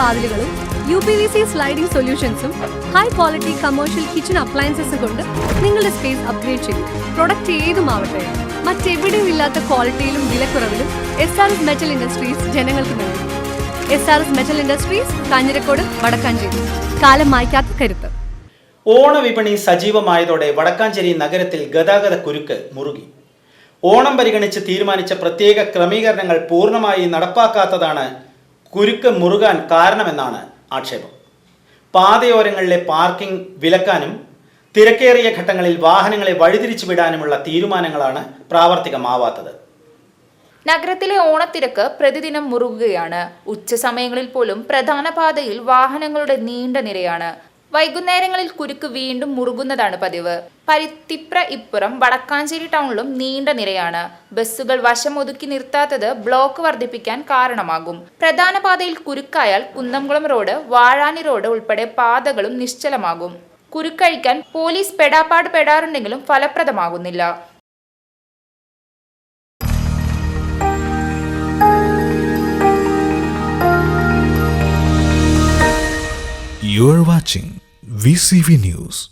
വാതിലുകളും U P V C sliding സൊല്യൂഷൻസും high quality commercial kitchen appliances കൊണ്ട് നിങ്ങളുടെ space upgrade ചെയ്യും പ്രൊഡക്റ്റ് ഏതുമാവട്ടെ മറ്റെവിടെയും ഇല്ലാത്ത ക്വാളിറ്റിയിലും വിലക്കുറവിലും S R S metal industries ജനങ്ങൾക്ക് നൽകും. S R S metal industries Kanjirakode Vadakkanchery. കാലം മായ്ക്കാത്ത കരുത്ത്. ഓണവിപണി സജീവമായതോടെ വടക്കാഞ്ചേരി നഗരത്തിൽ ഗതാഗത കുരുക്ക് മുറുകി. ഓണം പരിഗണിച്ച് തീരുമാനിച്ച പ്രത്യേക ക്രമീകരണങ്ങൾ പൂർണമായി നടപ്പാക്കാത്തതാണ് കുരുക്ക് മുറുകാൻ കാരണമെന്നാണ് ആക്ഷേപം. പാതയോരങ്ങളിലെ പാർക്കിംഗ് വിലക്കാനും തിരക്കേറിയ ഘട്ടങ്ങളിൽ വാഹനങ്ങളെ വഴിതിരിച്ചു വിടാനുമുള്ള തീരുമാനങ്ങളാണ് പ്രാവർത്തികമാവാത്തത്. നഗരത്തിലെ ഓണത്തിരക്ക് പ്രതിദിനം മുറുകുകയാണ്. ഉച്ചസമയങ്ങളിൽ പോലും പ്രധാന പാതയിൽ വാഹനങ്ങളുടെ നീണ്ട നിരയാണ്. വൈകുന്നേരങ്ങളിൽ കുരുക്ക് വീണ്ടും മുറുകുന്നതാണ് പതിവ്. പരിത്തിപ്ര ഇപ്പുറം വടക്കാഞ്ചേരി ടൗണിലും നീണ്ട നിരയാണ്. ബസ്സുകൾ വശം ഒതുക്കി നിർത്താത്തത് ബ്ലോക്ക് വർദ്ധിപ്പിക്കാൻ കാരണമാകും. പ്രധാന പാതയിൽ കുരുക്കായാൽ കുന്നംകുളം റോഡ് വാഴാനി റോഡ് ഉൾപ്പെടെ പാതകളും നിശ്ചലമാകും. കുരുക്കഴിക്കാൻ പോലീസ് പെടാപ്പാട് പെടാറുണ്ടെങ്കിലും ഫലപ്രദമാകുന്നില്ല. You are watching VCV News.